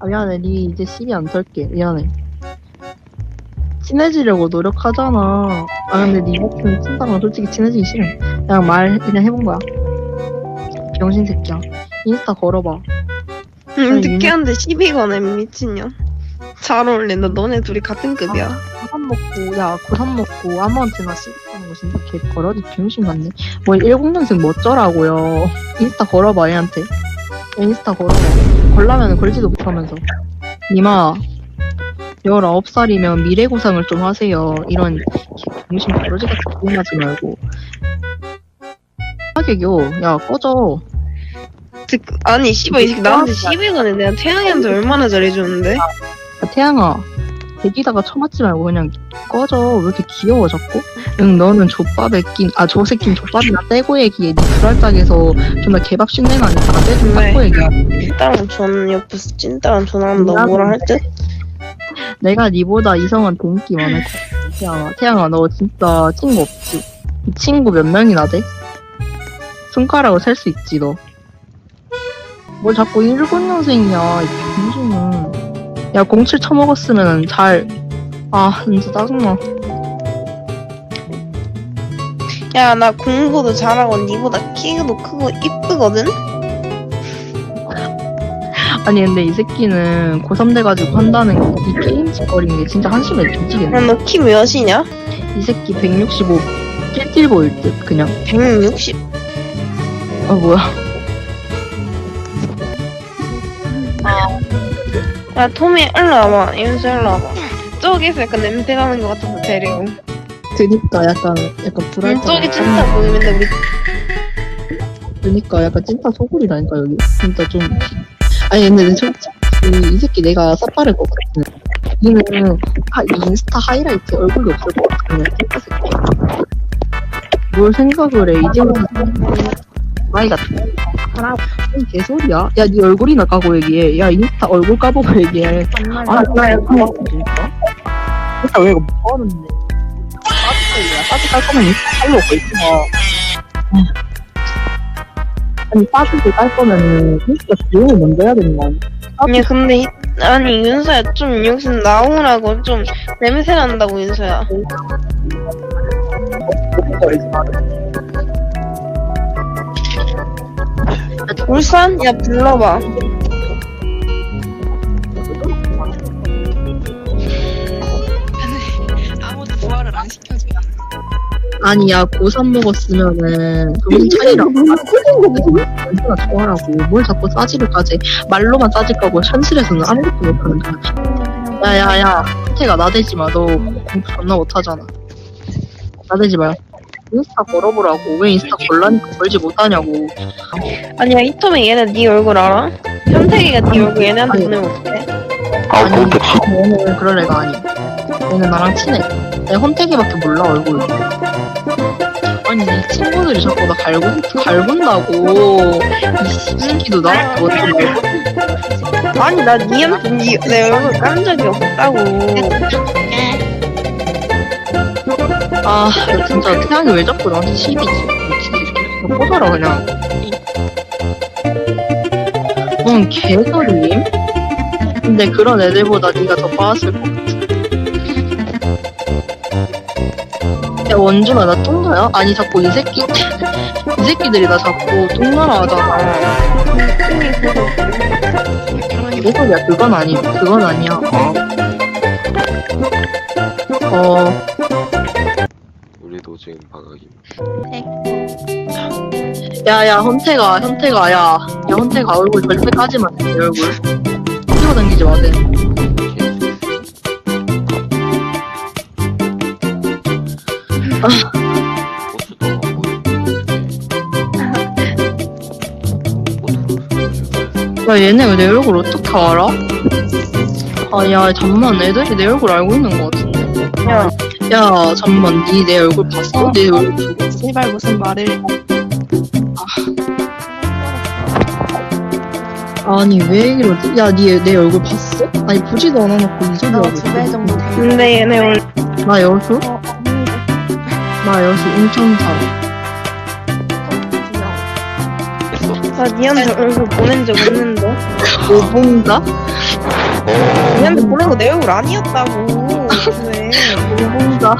아, 미안해. 니 이제 시비 안 털게. 미안해. 친해지려고 노력하잖아. 아, 근데 니 같은 친구랑 솔직히 친해지기 싫음. 그냥 말, 그냥 해본 거야. 병신 새끼야. 인스타 걸어봐. 응, 아니, 늦게 하는데 시비 거네, 미친년. 잘 어울린다. 너네 둘이 같은 급이야. 고3 먹고, 야, 고3 먹고, 아무한테나 시비 하는 거 진짜 개 버러지 병신 같네. 뭐, 10년생 뭐 어쩌라고요. 인스타 걸어봐, 얘한테. 인스타 걸어봐. 걸라면 걸지도 못하면서. 니마, 19살이면 미래고상을 좀 하세요. 이런 병신 버러지 같은 소리 하지 말고. 하게요. 야, 꺼져. 듣, 아니, 씨발, 이 새끼 나한테 시비 거네. 내가 태양이한테 얼마나 잘해주는데? 야, 태양아. 대기다가 쳐맞지 말고 그냥 꺼져. 왜 이렇게 귀여워, 자꾸? 응, 너는 족밥에 낀, 아, 저 새끼는 족밥이나 떼고 얘기해. 니 불알짝에서 존나 개밥 쉰내 나니까 떼좀 왜? 닦고 얘기해. 찐따랑 존, 옆에서 찐따랑 전화하면 너 뭐라 할 듯? 내가 니보다 이성한테 인기 많을 것 같아. 태양아, 태양아, 너 진짜 친구 없지? 이 친구 몇 명이나 돼? 손가락으로 셀 수 있지, 너. 뭘 자꾸 19년생이야, 이 병신은. 야, 07 처먹었으면 잘, 아, 진짜 짜증나. 야, 나 공부도 잘하고 니보다 키도 크고 이쁘거든? 아니, 근데 이 새끼는 고3 돼가지고 한다는 게, 이 게임 짓거리는 게 진짜 한심해. 야, 너키 몇이냐? 이 새끼 165, 낄낄 보일 듯, 그냥. 160. 아, 뭐야. 야, 토미, 일로 와봐. 윤수, 일로 와봐. 저기서 약간 냄새 나는 것 같아서 데리고. 드니까 약간, 약간 불알 저기 찐따 보이는데 우리. 그러니까 약간 찐따 소굴이라니까 여기. 진짜 좀. 아니 근데 솔직히 이 새끼 내가 쌉바를 것 같아 얘는 하, 이 인스타 하이라이트 얼굴이 없을 것 그냥 찐따 새끼 뭘 생각을 해 이제부터 나이 같아 이 개소리야? 야 네 얼굴이나 까고 얘기해. 야 인스타 얼굴 까보고 얘기해. 아 나야. 그거 진짜 인스타 왜 이거 뭐 하는데 싸지야 싸지 깔 거면 인스타 살로 오고 있어. 아니 빠지고 깔 거면은 진짜 비용을 먼저 해야 되는 거 아니야? 아니 근데 이- 아니 윤서야 좀 여기서 나오라고 좀 냄새 난다고 윤서야 울산? 야 불러봐. 아무도 부활을 안 시켜줘. 아니 야 고3 먹었으면은 정신 차리라고. 얼마나 좋아라고. 뭘 자꾸 싸지를 까지. 말로만 싸질 거고 현실에서는 아무것도 못하는 거야 야야야 태가 나대지 마너 공부 존나 못하잖아. 나대지 마 인스타 걸어보라고. 왜 인스타 걸라니까 걸지 못하냐고. 아니야 이터미 얘네 네 얼굴 알아? 현택이가 네 얼굴 얘네한테 아니. 보내면 어떡해? 아니 얘는 그럴 애가 아니야. 얘는 나랑 친해. 내 헌태기밖에 몰라 얼굴. 아니 이 친구들이 자꾸 나 갈군, 갈군다고. 이 새끼도 나한테 갈군 아니 나 니한테 니, 내 얼굴 깐 적이 없다고 아 진짜 태양이 왜 자꾸 나한테 시비지 미치지 이렇게 꺼져라 그냥. 뭔 개소리임? 근데 그런 애들보다 네가 더 빠았을 것 같아. 야 원준아 나 똥나야? 아니 자꾸 이 새끼 이 새끼들이 나 자꾸 똥나라 하잖아. 개소리야 그건 아니 그건 아니야. 어. 어, 지금 방학입니다. 야야 헌태가 헌태가 야야 헌태가 얼굴 절대 까지 마내 얼굴 뛰어 다니지 마세 호수도 안 보이는데. 야 얘네 왜내 얼굴 어떻게 알아? 아 야 잠만 애들이 내 얼굴 알고 있는 거 같은데 야 야 잠만 니 내 얼굴 봤어? 내 얼굴 보고? 제발 무슨 말을. 아니 왜 이러지? 야니 내 얼굴 봤어? 아니 보지도 않아놓고 이 소리 하고 두배 있어 정도 돼. 근데 얘네 얼굴 나 여수? 어, 언니. 나 여수 인천 살아 했어. 나 니한테 얼굴 보낸 적 없는데 오봉가? 언니한테 보낸 거내 얼굴 아니었다고. 왜? 뭔가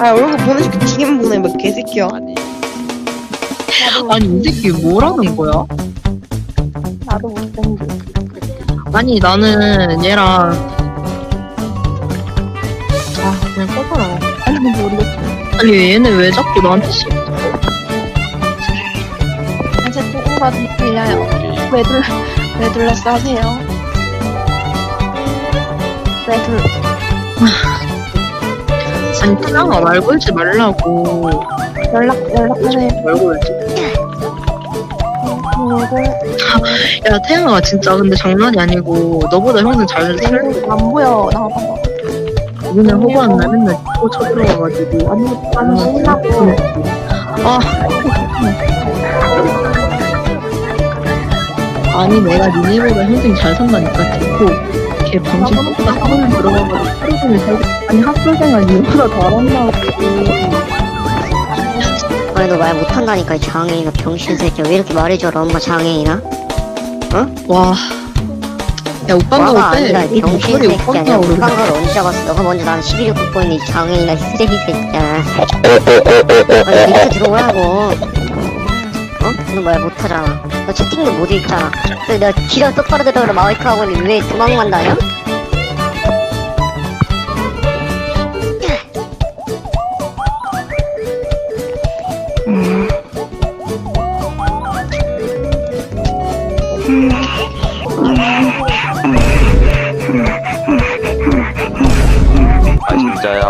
아 얼굴 보내줄게 지금 보내 뭐 개새끼야. 아니 아니 이 새끼 뭐라는 거야? 나도 못생겨. 아니 나는 얘랑 아 그냥 꺼져라 아니 모르겠어 아니 얘는 왜 자꾸 나한테 씨 이제 조금가 들려요. 게임 왜 둘, 왜 둘러싸세요? 왜 둘, 아니 태양아 말 걸지 말라고. 연락, 연락하세요. 말 걸지. 그리고, 야 태양아 진짜. 근데 장난이 아니고 너보다 형은 잘 살고 그리고 안 보여, 나와봐. 우리는 허구한 날 맨날 또 쳐들어와가지고. 아니 안 보인다고. 아. 아니 내가 니네보다 형들이 잘 산다니까 걔고 걔 병신 X가 학원을 들어가가지고 하루 종일 살고 아니 학교생활 니보다 잘한다고 아니 너말 못한다니까 이 장애인아 병신 새끼야. 왜 이렇게 말해줘라 엄마 장애인아? 와. 야, 오빠가 와가 어때? 아니라 이 병신 목소리 새끼야. 오빠가 내가 오르네. 오빠가를 언제 잡았어? 너가 먼저 나는 11일 굽고 있는 이 장애인아 이 쓰레기 새끼야. 아니 밑에 들어오 말 못하잖아 너 채팅도 못 읽잖아. 그래서 내가 지랄 똑바로 들어오라 마이크 하고 있는데 왜 도망만 다녀? 아 진짜야